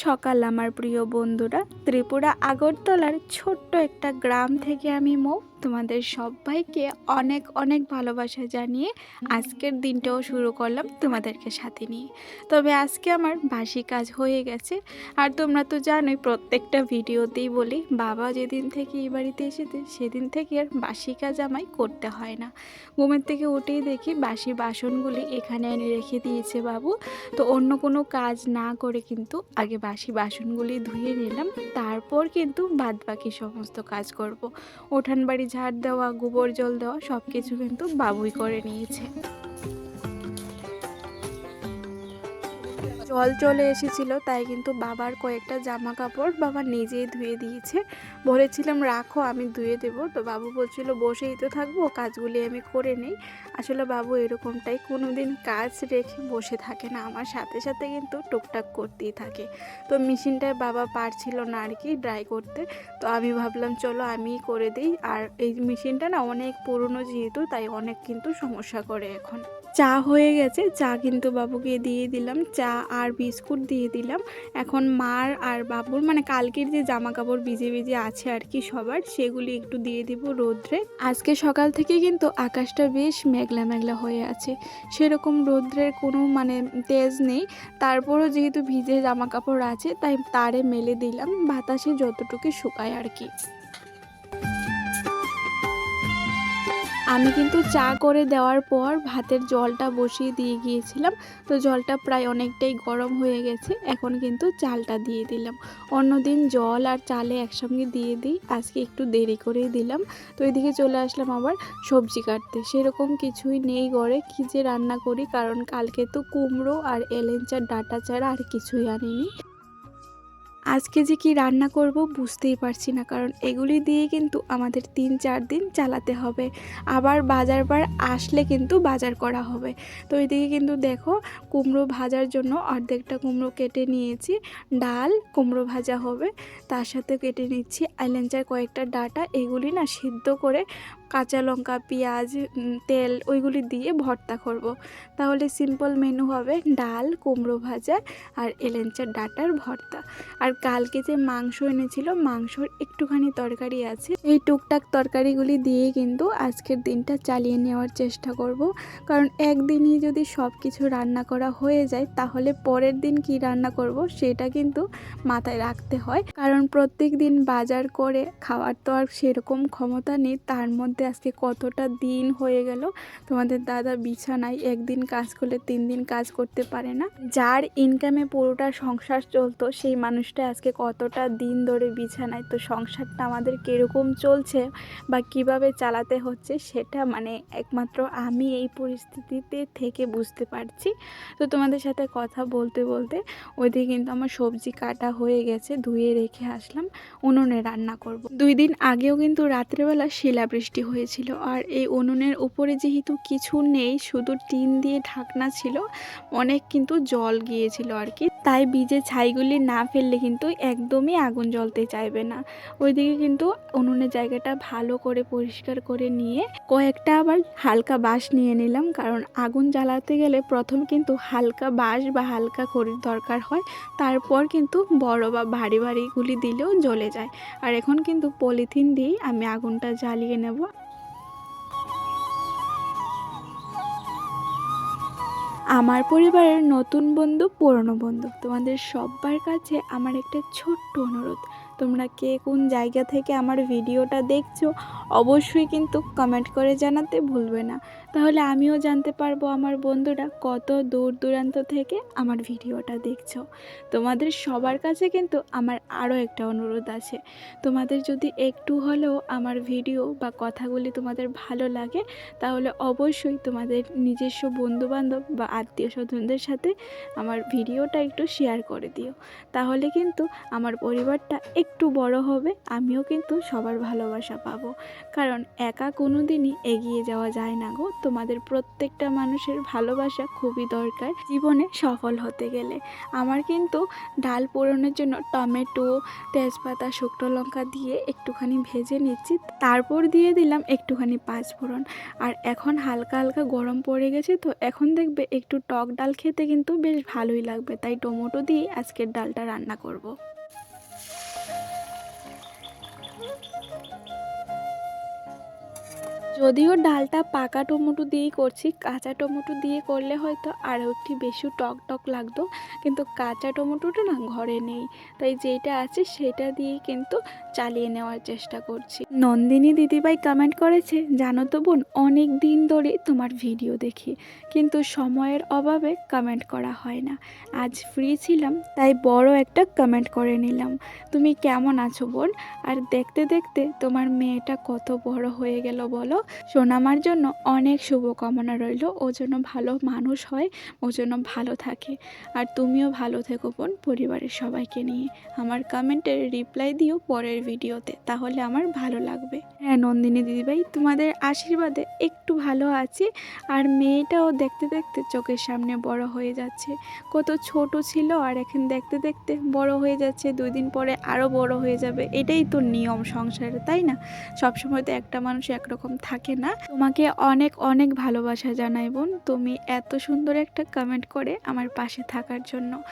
সকাল আমার প্রিয় বন্ধুরা ত্রিপুরা আগরতলার ছোট্ট একটা গ্রাম থেকে আমি মৌ তোমাদের সবাইকে অনেক অনেক ভালোবাসা জানিয়ে আজকের দিনটাও শুরু করলাম তোমাদেরকে সাথে নিয়ে। তবে আজকে আমার বাসি কাজ হয়ে গেছে। আর তোমরা তো জানোই প্রত্যেকটা ভিডিওতেই বলি, বাবা যেদিন থেকে এই বাড়িতে এসেছে, সেদিন থেকে আর বাসি কাজ আমায় করতে হয় না। ঘুমের থেকে উঠেই দেখি বাসি বাসনগুলি এখানে এনে রেখে দিয়েছে বাবু। তো অন্য কোনো কাজ না করে কিন্তু আগে বাসি বাসনগুলি ধুয়ে নিলাম, তারপর কিন্তু বাদ বাকি সমস্ত কাজ করব। উঠান বাড়ি ঝাড় দেওয়া গোবর জল দেওয়া সব কিছু কিন্তু বাবুই করে নিয়েছে। জল চলে এসেছিল, তাই কিন্তু বাবার কয়েকটা জামা কাপড় বাবা নিজেই ধুয়ে দিয়েছে। বলেছিলাম, রাখো, আমি ধুয়ে দেবো। তো বাবু বলছিল, বসেই তো থাকব, কাজগুলি আমি করে নেই। আসলে বাবু এরকমটাই কোনো দিন কাজ রেখে বসে থাকে না, আমার সাথে সাথে কিন্তু টুকটাক করতেই থাকে। তো মেশিনটায় বাবা পারছিল না আর কি ড্রাই করতে, তো আমি ভাবলাম, চলো, আমিই করে দিই। আর এই মেশিনটা না অনেক পুরনো যেহেতু, তাই অনেক কিন্তু সমস্যা করে এখন। চা হয়ে গেছে। চা কিন্তু বাবুকে দিয়ে দিলাম। চা আর বিস্কুট দিয়ে দিলাম। এখন মার আর বাবুর মানে কালকের যে জামা কাপড় ভিজে ভিজে আছে আর কি সবার, সেগুলি একটু দিয়ে দিব রোদ্রে। আজকে সকাল থেকে কিন্তু আকাশটা বেশ মেঘলা মেঘলা হয়ে আছে। সেরকম রোদ্রের কোনো মানে তেজ নেই। তারপরও যেহেতু ভিজে জামা কাপড় আছে, তাই তারে মেলে দিলাম। বাতাসে যতটুকু শুকায় আর কি। আমি কিন্তু চা করে দেওয়ার পর ভাতের জলটা বসিয়ে দিয়ে গিয়েছিলাম। তো জলটা প্রায় অনেকটাই গরম হয়ে গেছে, এখন কিন্তু চালটা দিয়ে দিলাম। অন্যদিন জল আর চালে একসঙ্গে দিয়ে দিই, আজকে একটু দেরি করেই দিলাম। তো এদিকে চলে আসলাম আবার সবজি কাটতে। সেরকম কিছুই নেই ঘরে, কি যে রান্না করি, কারণ কালকে তো কুমড়ো আর এলেঞ্চার ডাটা ছাড়া আর কিছুই আনিনি। আজকে যে কি রান্না করব বুঝতেই পারছি না, কারণ এগুলি দিয়ে কিন্তু আমাদের তিন চার দিন চালাতে হবে। আবার বাজার বার আসলে কিন্তু বাজার করা হবে। তো এদিকে কিন্তু দেখো, কুমড়ো ভাজার জন্য অর্ধেকটা কুমড়ো কেটে নিয়েছি। ডাল, কুমড়ো ভাজা হবে। তার সাথে কেটে নিচ্ছি। আইলেঞ্চার কয়েকটা ডাটা, এগুলি না সিদ্ধ করে কাঁচা লঙ্কা, পেঁয়াজ তেল ওইগুলি দিয়ে ভর্তা করব। তাহলে সিম্পল মেনু হবে ডাল, কুমড়ো ভাজা আর এলেঞ্চার ডাটার ভর্তা। আর কালকে যে মাংস এনেছিল, মাংসর একটুখানি তরকারি আছে। এই টুকটাক তরকারিগুলি দিয়ে কিন্তু আজকের দিনটা চালিয়ে নেওয়ার চেষ্টা করব। কারণ একদিনই যদি সব কিছু রান্না করা হয়ে যায়, তাহলে পরের দিন কি রান্না করব সেটা কিন্তু মাথায় রাখতে হয়। কারণ প্রত্যেক দিন বাজার করে খাওয়ার তো আর সেরকম ক্ষমতা নেই, তার মধ্যে আজকে কতটা দিন হয়ে গেল। তোমাদের দাদা বিছানায় একদিন কাজ করলে তিন দিন কাজ করতে পারে না। যার ইনকামে পুরোটা সংসার চলতো, সেই মানুষটা আজকে কতটা দিন ধরে বিছানায়? তো সংসারটা আমাদের কীরকম চলছে বা কীভাবে চালাতে হচ্ছে সেটা মানে একমাত্র আমি এই পরিস্থিতিতে থেকে বুঝতে পারছি। তো তোমাদের সাথে কথা বলতে বলতে ওইদিকে কিন্তু আমার সবজি কাটা হয়ে গেছে, ধুয়ে রেখে আসলাম, উনুনে রান্না করব। দুই দিন আগেও কিন্তু রাত্রেবেলা শিলাবৃষ্টি হয়েছিল। আর এই উনুনের উপরে যেহেতু কিছু নেই, শুধু টিন দিয়ে ঢাকনা ছিল, অনেক কিন্তু জল গিয়েছিল আর কি। তাই বীজে ছাইগুলি না ফেললে কিন্তু একদমই আগুন জ্বলতে চাইবে না। ওইদিকে কিন্তু উনুনের জায়গাটা ভালো করে পরিষ্কার করে নিয়ে কয়েকটা আবার হালকা বাঁশ নিয়ে নিলাম, কারণ আগুন জ্বালাতে গেলে প্রথম কিন্তু হালকা বাঁশ বা হালকা খড়ির দরকার হয়, তারপর কিন্তু বড় বা ভারী ভারীগুলি দিলেও জ্বলে যায়। আর এখন কিন্তু পলিথিন দিয়েই আমি আগুনটা জ্বালিয়ে নেব। আমার পরিবারের নতুন বন্ধু, পুরনো বন্ধু। তোমাদের সবার কাছে আমার একটা ছোট্ট অনুরোধ। তোমরা কে কোন জায়গা থেকে আমার ভিডিওটা দেখছ, অবশ্যই কিন্তু কমেন্ট করে জানাতে ভুলবে না। তাহলে আমিও জানতে পারব আমার বন্ধুরা কত দূর দূরান্ত থেকে আমার ভিডিওটা দেখছ। তোমাদের সবার কাছে কিন্তু আমার আরও একটা অনুরোধ আছে। তোমাদের যদি একটু হলেও আমার ভিডিও বা কথাগুলি তোমাদের ভালো লাগে, তাহলে অবশ্যই তোমাদের নিজস্ব বন্ধুবান্ধব বা আত্মীয় স্বজনদের সাথে আমার ভিডিওটা একটু শেয়ার করে দিও। তাহলে কিন্তু আমার পরিবারটা একটু বড় হবে, আমিও কিন্তু সবার ভালোবাসা পাবো। কারণ একা কোনো দিনই এগিয়ে যাওয়া যায় না গো। তোমাদের প্রত্যেকটা মানুষের ভালোবাসা খুবই দরকার জীবনে সফল হতে গেলে। আমার কিন্তু ডাল পোড়ানোর জন্য টমেটো, তেজপাতা, শুকনো লঙ্কা দিয়ে একটুখানি ভেজে নিচ্ছি। তারপর দিয়ে দিলাম একটুখানি পাঁচ ফোড়ন। আর এখন হালকা হালকা গরম পড়ে গেছে তো এখন দেখবে একটু টক ডাল খেতে কিন্তু বেশ ভালোই লাগবে। তাই টমেটো দিয়ে আজকের ডালটা রান্না করব। যদিও ডালটা পাকা টমেটো দিয়েই করছি, কাঁচা টমেটো দিয়ে করলে হয়তো আরও একটু বেশি টক টক লাগতো, কিন্তু কাঁচা টমেটোটা না ঘরে নেই। তাই যেটা আছে সেটা দিয়ে কিন্তু চালিয়ে নেওয়ার চেষ্টা করছি। নন্দিনী দিদিভাই কমেন্ট করেছে, জানো তো বোন, অনেক দিন ধরে তোমার ভিডিও দেখি, কিন্তু সময়ের অভাবে কমেন্ট করা হয় না। আজ ফ্রি ছিলাম, তাই বড় একটা কমেন্ট করে নিলাম। তুমি কেমন আছো বোন? আর দেখতে দেখতে তোমার মেয়েটা কত বড় হয়ে গেল বলো? সোনামার জন্য অনেক শুভকামনা রইল। ও যেন ভালো মানুষ হয়, ও যেন ভালো থাকে। আর তুমিও ভালো থেকো বোন পরিবারের সবাইকে নিয়ে। আমার কমেন্টের রিপ্লাই দিও পরের ভিডিওতে, তাহলে আমার ভালো লাগবে। হ্যাঁ নন্দিনী দিদিভাই, তোমাদের আশীর্বাদে একটু ভালো আছি। আর মেয়েটাও দেখতে দেখতে চোখের সামনে বড় হয়ে যাচ্ছে। কত ছোট ছিল, আর এখন দেখতে দেখতে বড় হয়ে যাচ্ছে। দুই দিন পরে আরও বড় হয়ে যাবে। এটাই তো নিয়ম সংসারে, তাই না? সবসময় তো একটা মানুষ একরকম থাকে। না। তোমাকে অনেক অনেক ভালোবাসা জানাই বোন। তুমি এত সুন্দর একটা কমেন্ট করে আমার পাশে থাকার জন্য।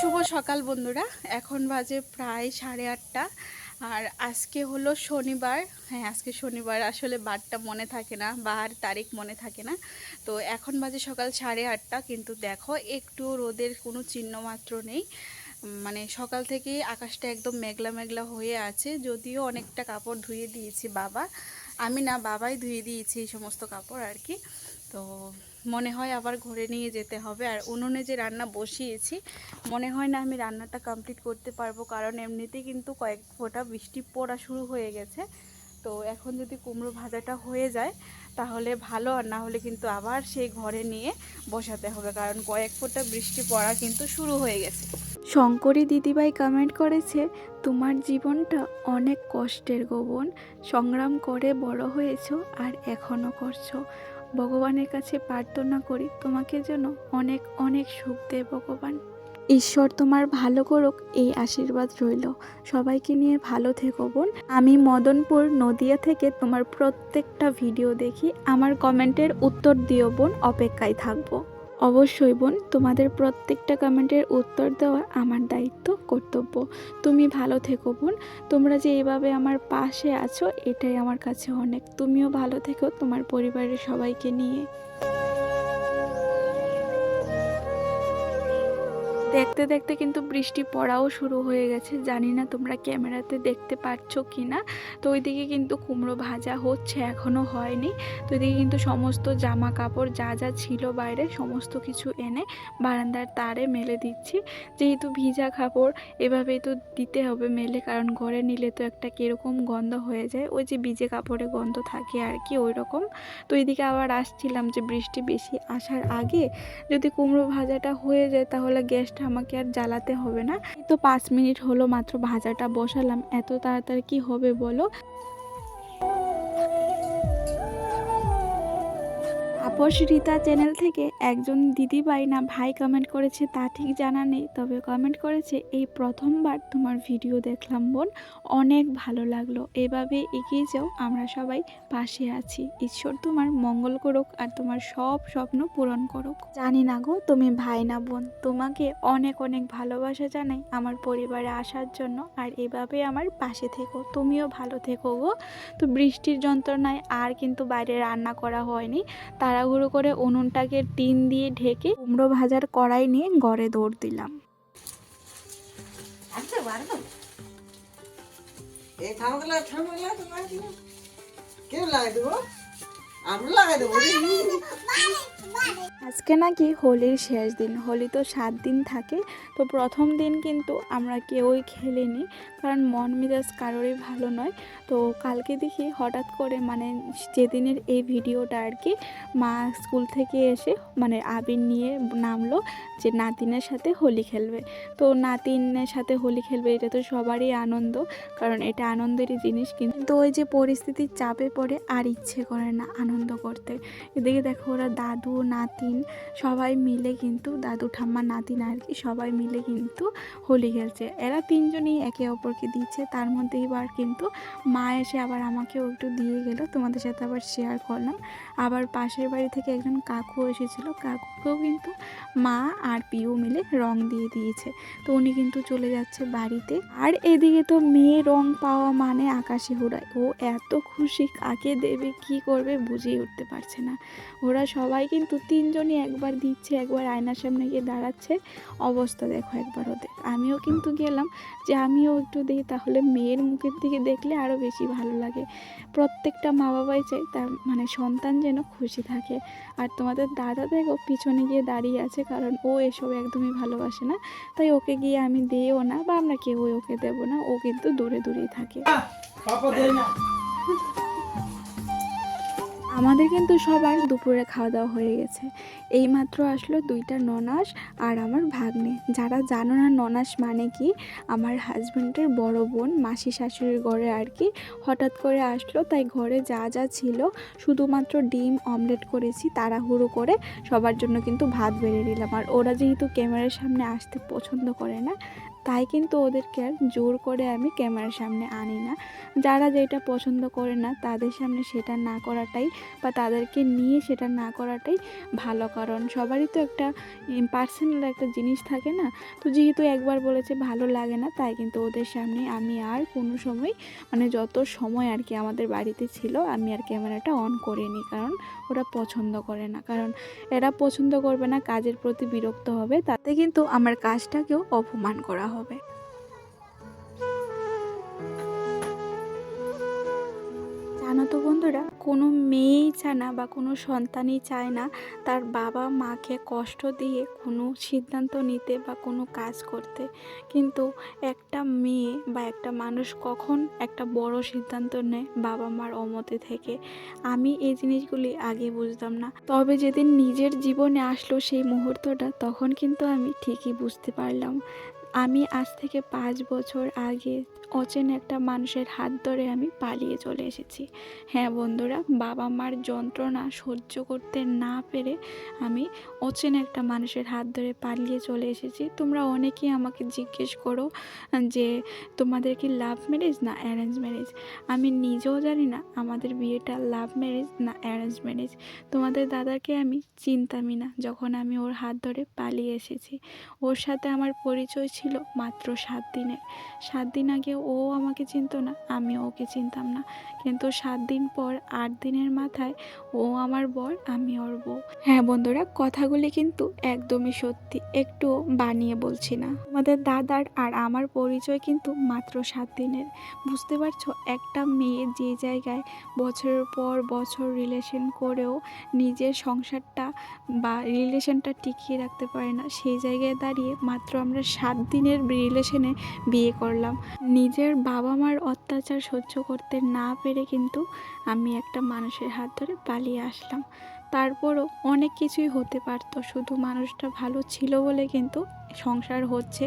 শুভ সকাল বন্ধুরা। এখন বাজে প্রায় সাড়ে আটটা। আর আজকে হলো শনিবার। হ্যাঁ আজকে শনিবার। আসলে বারটা মনে থাকে না বার তারিখ মনে থাকে না। তো এখন বাজে সকাল সাড়ে আটটা। কিন্তু দেখো একটু রোদের কোনো চিহ্ন মাত্র নেই। মানে সকাল থেকে আকাশটা একদম মেঘলা মেঘলা হয়ে আছে, যদিও অনেকটা কাপড় ধুয়ে দিয়েছি বাবা। আমি না, বাবাই ধুয়ে দিয়েছি এই সমস্ত কাপড় আর কি। তো মনে হয় আবার ঘরে নিয়ে যেতে হবে। আর উনুনে যে রান্না বসিয়েছি, মনে হয় না আমি রান্নাটা কমপ্লিট করতে পারব, কারণ এমনিতেই কিন্তু কয়েক ফোঁটা বৃষ্টি পড়া শুরু হয়ে গেছে। তো এখন যদি কুমড়ো ভাজাটা হয়ে যায়, তাহলে ভালো আর না হলে কিন্তু আবার সেই ঘরে নিয়ে বসাতে হবে। কারণ কয়েক ফোঁটা বৃষ্টি পড়া কিন্তু শুরু হয়ে গেছে। শঙ্করী দিদিভাই কমেন্ট করেছে, তোমার জীবনটা অনেক কষ্টের গোবন সংগ্রাম করে বড় হয়েছো আর এখনও করছ। ভগবানের কাছে প্রার্থনা করি তোমাকে যেন অনেক অনেক সুখ দেয় ভগবান। ঈশ্বর তোমার ভালো করুক, এই আশীর্বাদ রইল। সবাইকে নিয়ে ভালো থেকো বোন। আমি মদনপুর নদিয়া থেকে তোমার প্রত্যেকটা ভিডিও দেখি। আমার কমেন্টের উত্তর দিও বোন, অপেক্ষায় থাকব। অবশ্যই বোন, তোমাদের প্রত্যেকটা কমেন্টের উত্তর দেওয়া আমার দায়িত্ব, কর্তব্য। তুমি ভালো থেকো বোন। তোমরা যে এভাবে আমার পাশে আছো, এটাই আমার কাছে অনেক। তুমিও ভালো থেকো তোমার পরিবারের সবাইকে নিয়ে। দেখতে দেখতে কিন্তু বৃষ্টি পড়াও শুরু হয়ে গেছে। জানি না তোমরা ক্যামেরাতে দেখতে পাচ্ছ কি না তো ওইদিকে কিন্তু কুমড়ো ভাজা হচ্ছে এখনও হয়নি। তো ওইদিকে কিন্তু সমস্ত জামা কাপড় যা যা ছিল বাইরে সমস্ত কিছু এনে বারান্দার তারে মেলে দিচ্ছি। যেহেতু ভিজা কাপড়, এভাবেই তো দিতে হবে মেলে, কারণ ঘরে নিলে তো একটা কীরকম গন্ধ হয়ে যায়। ওই যে ভিজে কাপড়ে গন্ধ থাকে আর কি ওই রকম তো এইদিকে আবার আসছিলাম যে বৃষ্টি বেশি আসার আগে। যদি কুমড়ো ভাজাটা হয়ে যায় তাহলে গ্যাসটা আমাকে আর জ্বালাতে হবে না। তো পাঁচ মিনিট হলো, মাত্র ভাজাটা বসালাম। এত তাড়াতাড়ি কি হবে বলো? তাপস রীতা চ্যানেল থেকে একজন দিদি দিদিভাই না ভাই কমেন্ট করেছে, তা ঠিক জানা নেই। তবে কমেন্ট করেছে, এই প্রথমবার তোমার ভিডিও দেখলাম বোন, অনেক ভালো লাগল। এভাবে এগিয়ে যাও, আমরা সবাই পাশে আছি। ঈশ্বর তোমার মঙ্গল করুক আর তোমার সব স্বপ্ন পূরণ করুক। জানি না গো, তুমি ভাই না বোন, তোমাকে অনেক অনেক ভালোবাসা জানাই আমার পরিবারে আসার জন্য। আর এভাবে আমার পাশে থেকো, তুমিও ভালো থেকো গো। তো বৃষ্টির যন্ত্রণায় আর কিন্তু বাইরে রান্না করা হয়নি তাড়াহুড়ো করে উনুনটাকে টিন দিয়ে ঢেকে কুমড়ো ভাজার কড়াই নিয়ে গড়ে দৌড় দিলাম কেউ লাগাই দেবো আমরা লাগাই দেবো। আজকে নাকি হোলির শেষ দিন, হোলি তো সাত দিন থাকে, তো প্রথম দিন কিন্তু আমরা কেউই খেলিনি, কারণ মন মেজাজ কারোরই ভালো নয়। তো কালকে দেখি হঠাৎ করে মানে যেদিনের এই ভিডিওটা আর কি, মা স্কুল থেকে এসে মানে আবির নিয়ে নামলো যে নাতিনের সাথে হোলি খেলবে। তো নাতিনের সাথে হোলি খেলবে, এটা তো সবারই আনন্দ, কারণ এটা আনন্দেরই জিনিস কিন্তু তো ওই যে পরিস্থিতির চাপে পড়ে আর ইচ্ছে করে না আনন্দ করতে। এদিকে দেখো ওরা দাদু নাতিন সবাই মিলে কিন্তু, দাদু ঠাম্মা, নাতিন আর কি সবাই মিলে কিন্তু হোলি খেলছে। এরা তিনজনই একে অপরকে দিচ্ছে। তার মধ্যে এবার কিন্তু মা এসে আবার আমাকেও একটু দিয়ে গেল। তোমাদের সাথে আবার শেয়ার করলাম। আবার পাশের বাড়ি থেকে একজন কাকু এসেছিল। কাকুকেও কিন্তু মা আর পিউ মিলে রং দিয়ে দিয়েছে। তো উনি কিন্তু চলে যাচ্ছে বাড়িতে। আর এদিকে তো মেয়ে রং পাওয়া মানে আকাশে উড়ায় ও এত খুশি, কাকে দেবে, কি করবে বুঝেই উঠতে পারছে না। ওরা সবাই কিন্তু তিনজনই একবার দিচ্ছে, একবার আয়নার সামনে গিয়ে দাঁড়াচ্ছে। অবস্থা দেখো একবার ওদের। আমিও কিন্তু গেলাম যে আমিও একটু দিই তাহলে মেয়ের মুখের দিকে দেখলে আরও বেশি ভালো লাগে। প্রত্যেকটা মা বাবাই চাই তার মানে সন্তান যেন খুশি থাকে। আর তোমাদের দাদা দেখো পিছনে গিয়ে দাঁড়িয়ে আছে, কারণ ও এসব একদমই ভালোবাসে না। তাই ওকে গিয়ে আমি দিইও না বা আমরা কেউই ওকে দেবো না। ও কিন্তু দূরে দূরেই থাকে। আমাদের কিন্তু সবার দুপুরে খাওয়া দাওয়া হয়ে গেছে। এইমাত্র আসলো দুইটা ননাস আর আমার ভাগ্নে। যারা জানো না ননাস মানে কি? আমার হাজব্যান্ডের বড় বোন, মাসি শাশুড়ির ঘরে আর কি। হঠাৎ করে আসলো, তাই ঘরে যা যা ছিল, শুধুমাত্র ডিম অমলেট করেছি, তাড়াহুড়ো করে সবার জন্য কিন্তু ভাত বেড়ে দিলাম আর ওরা যেহেতু ক্যামেরার সামনে আসতে পছন্দ করে না তাই কিন্তু ওদেরকে আর জোর করে আমি ক্যামেরার সামনে আনি না। যারা যেটা পছন্দ করে না, তাদের সামনে সেটা না করাটাই বা তাদেরকে নিয়ে সেটা না করাটাই ভালো। কারণ সবারই তো একটা পার্সোনাল একটা জিনিস থাকে না। তো যেহেতু একবার বলেছে ভালো লাগে না, তাই কিন্তু ওদের সামনে আমি আর কোনো সময় মানে যত সময় আর কি আমাদের বাড়িতে ছিল, আমি আর ক্যামেরাটা অন করিনি। কারণ ওরা পছন্দ করে না। কারণ এরা পছন্দ করবে না, কাজের প্রতি বিরক্ত হবে, তাতে কিন্তু আমার কাজটাকেও অপমান করা হবে। জানো তো বন্ধুরা? কোনো মেয়েই চায় না বা কোনো সন্তানই চায় না তার বাবা মাকে কষ্ট দিয়ে কোনো সিদ্ধান্ত নিতে বা কোনো কাজ করতে। কিন্তু একটা মেয়ে বা একটা মানুষ কখন একটা বড় সিদ্ধান্ত নেয় বাবা মার অমতে থেকে? আমি এই জিনিসগুলি আগে বুঝতাম না। তবে যেদিন নিজের জীবনে আসলো সেই মুহূর্তটা তখন কিন্তু আমি ঠিকই বুঝতে পারলাম। আমি আজ থেকে পাঁচ বছর আগে অচেন একটা মানুষের হাত ধরে আমি পালিয়ে চলে এসেছি। হ্যাঁ বন্ধুরা, বাবা মার যন্ত্রণা সহ্য করতে না পেরে আমি অচেন একটা মানুষের হাত ধরে পালিয়ে চলে এসেছি। তোমরা অনেকেই আমাকে জিজ্ঞেস করো যে তোমাদের কি লাভ ম্যারেজ না অ্যারেঞ্জ ম্যারেজ আমি নিজেও জানি না আমাদের বিয়েটা লাভ ম্যারেজ না অ্যারেঞ্জ ম্যারেজ তোমাদের দাদাকে আমি চিনতামই না যখন আমি ওর হাত ধরে পালিয়ে এসেছি। ওর সাথে আমার পরিচয় ছিল মাত্র সাত দিনের। সাত দিন আগে ও আমাকে চিনতো না, আমি ওকে চিনতাম না। কিন্তু সাত দিন পর আট দিনের মাথায় ও আমার বর, আমি ওর বউ। হ্যাঁ বন্ধুরা, কথাগুলি কিন্তু একদমই সত্যি, একটু বানিয়ে বলছি না। আমাদের দাদার আর আমার পরিচয় কিন্তু মাত্র সাত দিনের। বুঝতে পারছ, একটা মেয়ে যে জায়গায় বছরের পর বছর রিলেশন করেও নিজের সংসারটা বা রিলেশনটা টিকিয়ে রাখতে পারে না, সেই জায়গায় দাঁড়িয়ে মাত্র আমরা সাত দিনের রিলেশনে বিয়ে করলাম। নিজের বাবা মার অত্যাচার সহ্য করতে না পেরে কিন্তু আমি একটা মানুষের হাত ধরে পালিয়ে আসলাম। তারপরও অনেক কিছুই হতে পারতো। শুধু মানুষটা ভালো ছিল বলে কিন্তু সংসার হচ্ছে,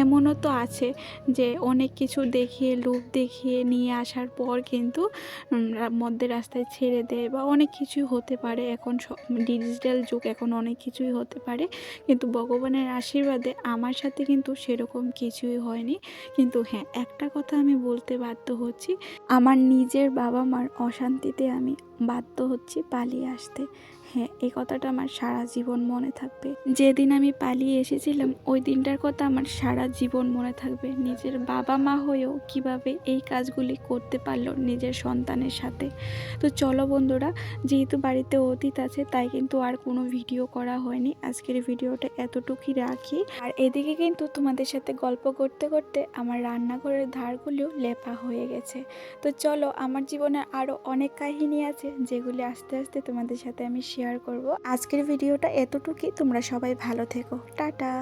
এমনও তো আছে যে অনেক কিছু দেখিয়ে, লোভ দেখিয়ে নিয়ে আসার পর কিন্তু মধ্যে রাস্তায় ছেড়ে দেয় বা অনেক কিছুই হতে পারে। এখন ডিজিটাল যুগ, এখন অনেক কিছুই হতে পারে। কিন্তু ভগবানের আশীর্বাদে আমার সাথে কিন্তু সেরকম কিছুই হয়নি। কিন্তু হ্যাঁ একটা কথা আমি বলতে বাধ্য হচ্ছি, আমার নিজের বাবা মার অশান্তিতে আমি বাধ্য হচ্ছে পালিয়ে আসতে। হ্যাঁ এই কথাটা আমার সারা জীবন মনে থাকবে। যেদিন আমি পালিয়ে এসেছিলাম, ওই দিনটার কথা আমার সারা জীবন মনে থাকবে। নিজের বাবা মা হয়েও কীভাবে এই কাজগুলি করতে পারল নিজের সন্তানের সাথে। তো চলো বন্ধুরা, যেহেতু বাড়িতে অতীত আছে, তাই কিন্তু আর কোনো ভিডিও করা হয়নি। আজকের ভিডিওটা এতটুকুই রাখি। আর এদিকে কিন্তু তোমাদের সাথে গল্প করতে করতে আমার রান্নাঘরের ধারগুলিও লেপা হয়ে গেছে। তো চলো, আমার জীবনে আরও অনেক কাহিনী আছে, যেগুলি আস্তে আস্তে তোমাদের সাথে আমি শেয়ার করব। আজকের ভিডিওটা এতটুকুই। তোমরা সবাই ভালো থেকো। টাটা।